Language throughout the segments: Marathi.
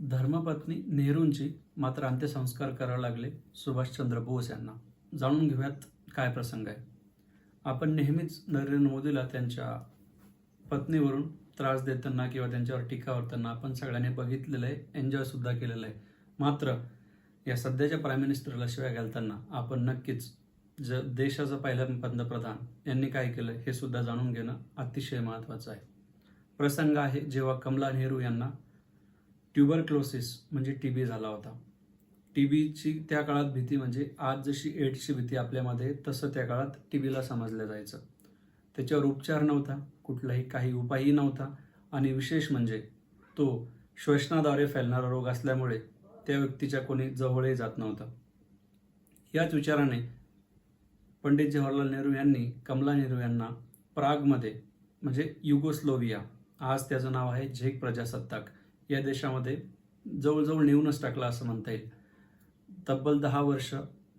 धर्मपत्नी नेहरूंची मात्र अंत्यसंस्कार करावे लागले सुभाषचंद्र बोस यांना. जाणून घेऊयात काय प्रसंग आहे. आपण नेहमीच नरेंद्र मोदीला त्यांच्या पत्नीवरून त्रास देताना किंवा त्यांच्यावर टीका करताना आपण सगळ्यांनी बघितलेलं आहे एन्जॉयसुद्धा केलेलं आहे. मात्र या सध्याच्या प्राईम मिनिस्टरला शिवाय घालताना आपण नक्कीच ज देशाचा पहिला पंतप्रधान यांनी काय केलं हे सुद्धा जाणून घेणं अतिशय महत्त्वाचं आहे. प्रसंग आहे जेव्हा कमला नेहरू यांना ट्युबरक्लोसिस म्हणजे टी बी झाला होता. टी बीची त्या काळात भीती म्हणजे आज जशी एड्सची भीती आपल्यामध्ये तसं त्या काळात टी बीला समजलं जायचं. त्याच्यावर उपचार नव्हता कुठलाही काही उपायही नव्हता आणि विशेष म्हणजे तो श्वसनाद्वारे फैलणारा रोग असल्यामुळे त्या व्यक्तीच्या कोणी जवळही जात नव्हतं. याच विचाराने पंडित जवाहरलाल नेहरू यांनी कमला नेहरू यांना प्रागमध्ये म्हणजे युगोस्लोविया आज त्याचं नाव आहे झेक प्रजासत्ताक या देशामध्ये जवळजवळ नेऊनच टाकला असं म्हणता येईल. तब्बल दहा वर्ष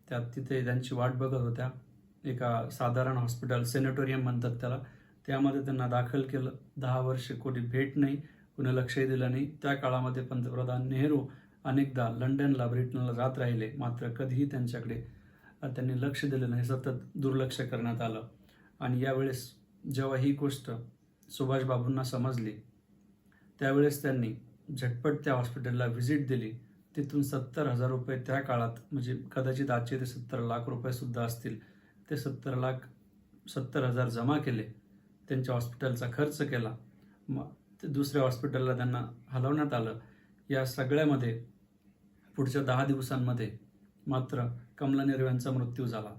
त्या तिथे त्यांची वाट बघत होत्या. एका साधारण हॉस्पिटल सेनेटोरियम म्हणतात त्याला. त्यामध्ये त्यांना दाखल केलं. दहा वर्ष कोणी भेट नाही कुणी लक्षही दिलं नाही. त्या काळामध्ये पंतप्रधान नेहरू अनेकदा लंडनला ब्रिटनला जात राहिले. मात्र कधीही त्यांच्याकडे त्यांनी लक्ष दिलं नाही. सतत दुर्लक्ष करण्यात आलं. आणि यावेळेस जेव्हा ही गोष्ट सुभाषबाबूंना समजली त्यावेळेस त्यांनी झटपट त्या हॉस्पिटलला व्हिजिट दिली. तिथून सत्तर हजार रुपये त्या काळात म्हणजे कदाचित आजचे ते सत्तर लाख रुपयेसुद्धा असतील ते सत्तर लाख सत्तर हजार जमा केले. त्यांच्या हॉस्पिटलचा खर्च केला. मग ते दुसऱ्या हॉस्पिटलला त्यांना हलवण्यात आलं. या सगळ्यामध्ये पुढच्या दहा दिवसांमध्ये मात्र कमला नेहरू यांचा मृत्यू झाला.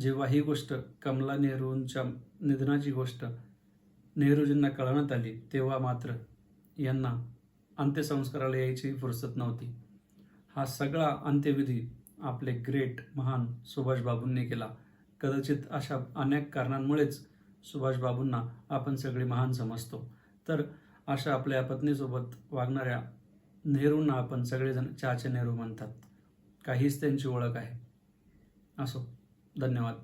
जेव्हा ही गोष्ट कमला नेहरूंच्या निधनाची गोष्ट नेहरूजींना कळवण्यात आली तेव्हा मात्र यांना अंत्यसंस्काराला यायची फुरसत नव्हती. हा सगळा अंत्यविधी आपले ग्रेट महान सुभाषबाबूंनी केला. कदाचित अशा अनेक कारणांमुळेच सुभाषबाबूंना आपण सगळे महान समजतो. तर अशा आपल्या पत्नीसोबत वागणाऱ्या नेहरूंना आपण सगळेजण चाचे नेहरू म्हणतात. काहीच त्यांची ओळख आहे. असो. धन्यवाद.